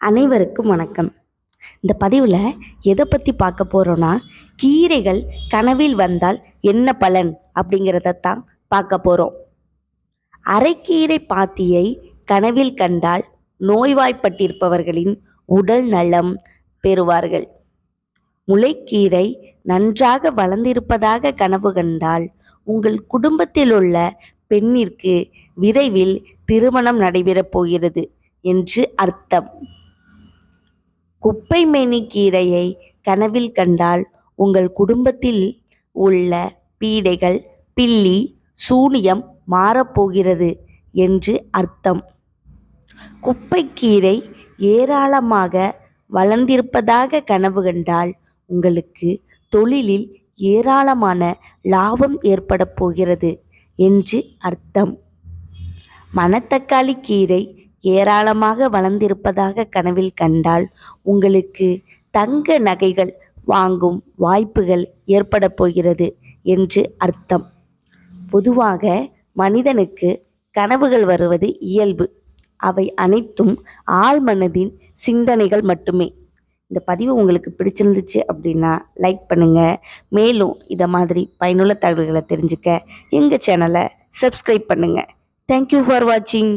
அனைவருக்கும் வணக்கம். இந்த பதிவில் எதை பற்றி பார்க்க போகிறோன்னா கீரைகள் கனவில் வந்தால் என்ன பலன் அப்படிங்கிறத தான் பார்க்க போகிறோம் அரைக்கீரை பாத்தியை கனவில் கண்டால் நோய்வாய்ப்பட்டிருப்பவர்களின் உடல் நலம் பெறுவார்கள். முளைக்கீரை நன்றாக வளர்ந்திருப்பதாக கனவு கண்டால் உங்கள் குடும்பத்தில் உள்ள பெண்ணிற்கு விரைவில் திருமணம் நடைபெறப் போகிறது என்று அர்த்தம். குப்பைமேனி கீரையை கனவில் கண்டால் உங்கள் குடும்பத்தில் உள்ள பீடைகள் பில்லி சூனியம் மாறப்போகிறது என்று அர்த்தம். குப்பைக்கீரை ஏராளமாக வளர்ந்திருப்பதாக கனவு கண்டால் உங்களுக்கு தொழிலில் ஏராளமான லாபம் ஏற்பட போகிறது என்று அர்த்தம். மணத்தக்காளி கீரை ஏராளமாக வளர்ந்திருப்பதாக கனவில் கண்டால் உங்களுக்கு தங்க நகைகள் வாங்கும் வாய்ப்புகள் ஏற்பட போகிறது என்று அர்த்தம். பொதுவாக மனிதனுக்கு கனவுகள் வருவது இயல்பு. அவை அனைத்தும் ஆழ்மனதின் சிந்தனைகள் மட்டுமே. இந்த பதிவு உங்களுக்கு பிடிச்சிருந்துச்சு அப்படின்னா லைக் பண்ணுங்கள் மேலும் இதை மாதிரி பயனுள்ள தகவல்களை தெரிஞ்சுக்க எங்கள் சேனலை சப்ஸ்கிரைப் பண்ணுங்கள் தேங்க்யூ ஃபார் வாட்சிங்